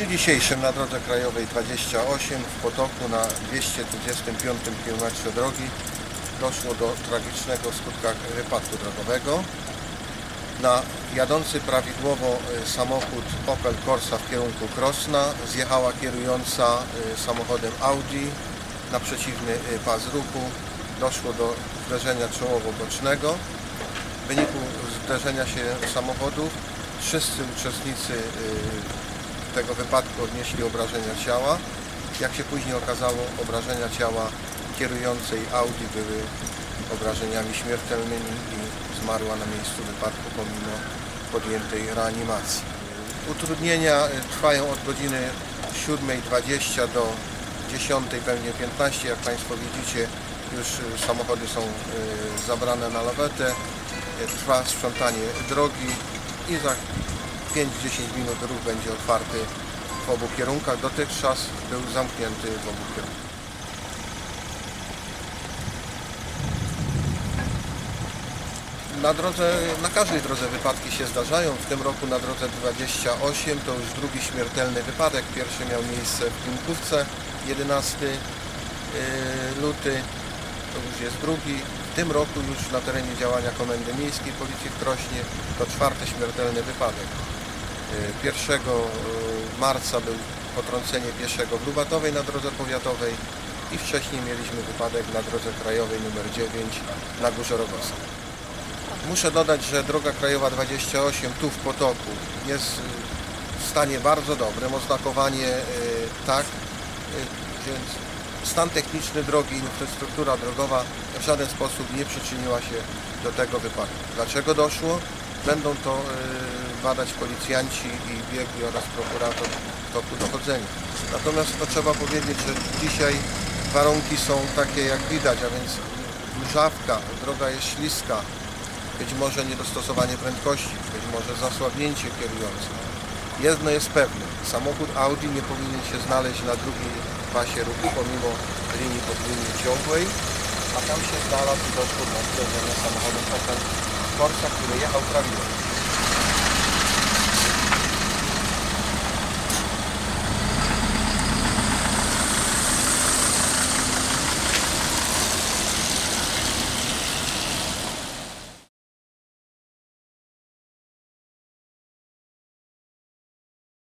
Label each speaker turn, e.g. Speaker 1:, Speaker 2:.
Speaker 1: dniu dzisiejszym na drodze krajowej 28 w Potoku na 225 km drogi doszło do tragicznego w skutkach wypadku drogowego. Na jadący prawidłowo y, samochód Opel Corsa w kierunku Krosna zjechała kierująca y, samochodem Audi na przeciwny y, pas ruchu. Doszło do zderzenia czołowo-bocznego. W wyniku zderzenia się samochodów wszyscy uczestnicy tego wypadku odnieśli obrażenia ciała. Jak się później okazało, obrażenia ciała kierującej Audi były obrażeniami śmiertelnymi i zmarła na miejscu wypadku pomimo podjętej reanimacji. Utrudnienia y, trwają od godziny 7.20 do 10.00 pewnie 15. Jak Państwo widzicie, już y, samochody są y, zabrane na lawetę. Trwa sprzątanie drogi i za 5-10 minut ruch będzie otwarty w obu kierunkach. Dotychczas był zamknięty w obu kierunkach. Na drodze, na każdej drodze wypadki się zdarzają. W tym roku na drodze 28 to już drugi śmiertelny wypadek. Pierwszy miał miejsce w Klimkówce 11 y, luty, to już jest drugi. W tym roku już na terenie działania Komendy Miejskiej Policji w Krośnie to czwarty śmiertelny wypadek. Y, 1 y, marca był potrącenie pieszego w Lubatowej na drodze powiatowej i wcześniej mieliśmy wypadek na drodze krajowej nr 9 na Górze Rogowskiej. Muszę dodać, że droga krajowa 28 tu w Potoku jest y, w stanie bardzo dobrym, oznakowanie tak, więc stan techniczny drogi, infrastruktura drogowa w żaden sposób nie przyczyniła się do tego wypadku. Dlaczego doszło? Będą to badać policjanci i biegli oraz prokurator w toku dochodzenia. Natomiast to trzeba powiedzieć, że dzisiaj warunki są takie jak widać, a więc mrzawka, droga jest śliska, być może niedostosowanie prędkości, być może zasłabnięcie kierujące. Jedno jest pewne, samochód Audi nie powinien się znaleźć na drugiej pasie ruchu pomimo linii podwójnej ciągłej, a tam się znalazł i doszło do zderzenia samochodem Opel Corsa, który jechał prawidłowo.